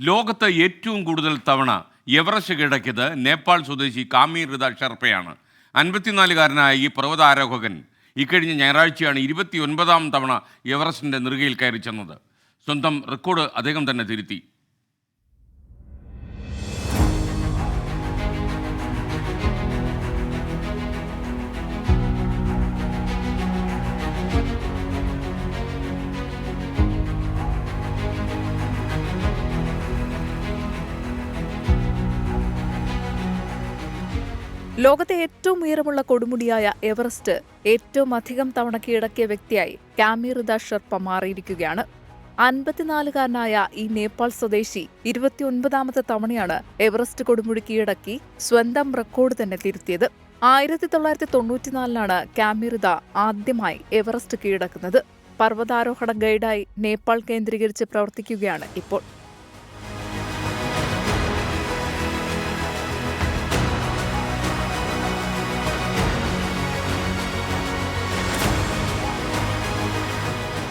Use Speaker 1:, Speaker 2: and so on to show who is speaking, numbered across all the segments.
Speaker 1: ലോകത്ത് ഏറ്റവും കൂടുതൽ തവണ എവറസ്റ്റ് കീഴടക്കിയത് നേപ്പാൾ സ്വദേശി കാമീർ റിത ഷെർപ്പയാണ്. അൻപത്തിനാലുകാരനായ ഈ പർവതാരോഹകൻ ഇക്കഴിഞ്ഞ ഞായറാഴ്ചയാണ് ഇരുപത്തി ഒൻപതാം തവണ എവറസ്റ്റിന്റെ നെറുകയിൽ കയറി ചെന്നത്. സ്വന്തം റെക്കോർഡ് അദ്ദേഹം തന്നെ തിരുത്തി.
Speaker 2: ലോകത്തെ ഏറ്റവും ഉയരമുള്ള കൊടുമുടിയായ എവറസ്റ്റ് ഏറ്റവും അധികം തവണ കീഴടക്കിയ വ്യക്തിയായി കാമിറുദ ഷെർപ്പ മാറിയിരിക്കുകയാണ്. അൻപത്തിനാലുകാരനായ ഈ നേപ്പാൾ സ്വദേശി ഇരുപത്തിയൊൻപതാമത്തെ തവണയാണ് എവറസ്റ്റ് കൊടുമുടി കീഴടക്കി സ്വന്തം റെക്കോർഡ് തന്നെ തിരുത്തിയത്. ആയിരത്തി തൊള്ളായിരത്തി തൊണ്ണൂറ്റിനാലിലാണ് കാമീറുദ ആദ്യമായി എവറസ്റ്റ് കീഴടക്കുന്നത്. പർവതാരോഹണ ഗൈഡായി നേപ്പാൾ കേന്ദ്രീകരിച്ച് പ്രവർത്തിക്കുകയാണ് ഇപ്പോൾ.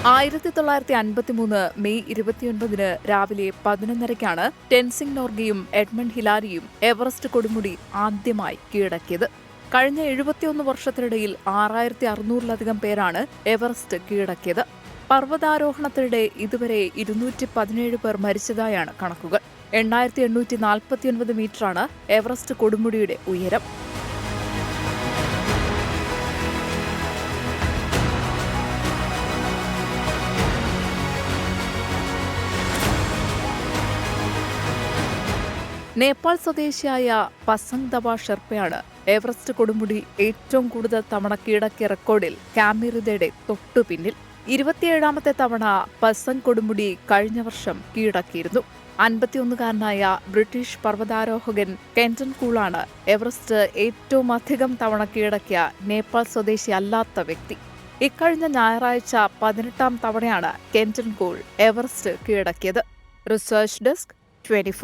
Speaker 2: ആയിരത്തി തൊള്ളായിരത്തി അൻപത്തിമൂന്ന് മെയ് ഇരുപത്തിയൊൻപതിന് രാവിലെ പതിനൊന്നരയ്ക്കാണ് ടെൻസിംഗ് നോർഗയും എഡ്മണ്ട് ഹിലാരിയും എവറസ്റ്റ് കൊടുമുടി ആദ്യമായി കീഴടക്കിയത്. കഴിഞ്ഞ എഴുപത്തിയൊന്ന് വർഷത്തിനിടയിൽ ആറായിരത്തി അറുന്നൂറിലധികം പേരാണ് എവറസ്റ്റ് കീഴടക്കിയത്. പർവതാരോഹണത്തിനിടെ ഇതുവരെ ഇരുന്നൂറ്റി പതിനേഴ് പേർ മരിച്ചതായാണ് കണക്കുകൾ. എണ്ണായിരത്തി എണ്ണൂറ്റി നാൽപ്പത്തിയൊൻപത് മീറ്ററാണ് എവറസ്റ്റ് കൊടുമുടിയുടെ ഉയരം. നേപ്പാൾ സ്വദേശിയായ പസന്തവ ഷെർപ്പയാണ് എവറസ്റ്റ് കൊടുമുടി ഏറ്റവും കൂടുതൽ തവണ കീഴടക്കിയ റെക്കോർഡിൽ കാമിറിതയുടെ തൊട്ടു പിന്നിൽ. ഇരുപത്തിയേഴാമത്തെ തവണ പസങ് കൊടുമുടി കഴിഞ്ഞ വർഷം കീഴടക്കിയിരുന്നു. അൻപത്തിയൊന്നുകാരനായ ബ്രിട്ടീഷ് പർവതാരോഹകൻ കെന്റൺ കൂളാണ് എവറസ്റ്റ് ഏറ്റവും അധികം തവണ കീഴടക്കിയ നേപ്പാൾ സ്വദേശി അല്ലാത്ത വ്യക്തി. ഇക്കഴിഞ്ഞ ഞായറാഴ്ച പതിനെട്ടാം തവണയാണ് കെന്റൺ കൂൾ എവറസ്റ്റ് കീഴടക്കിയത്. Research desk twenty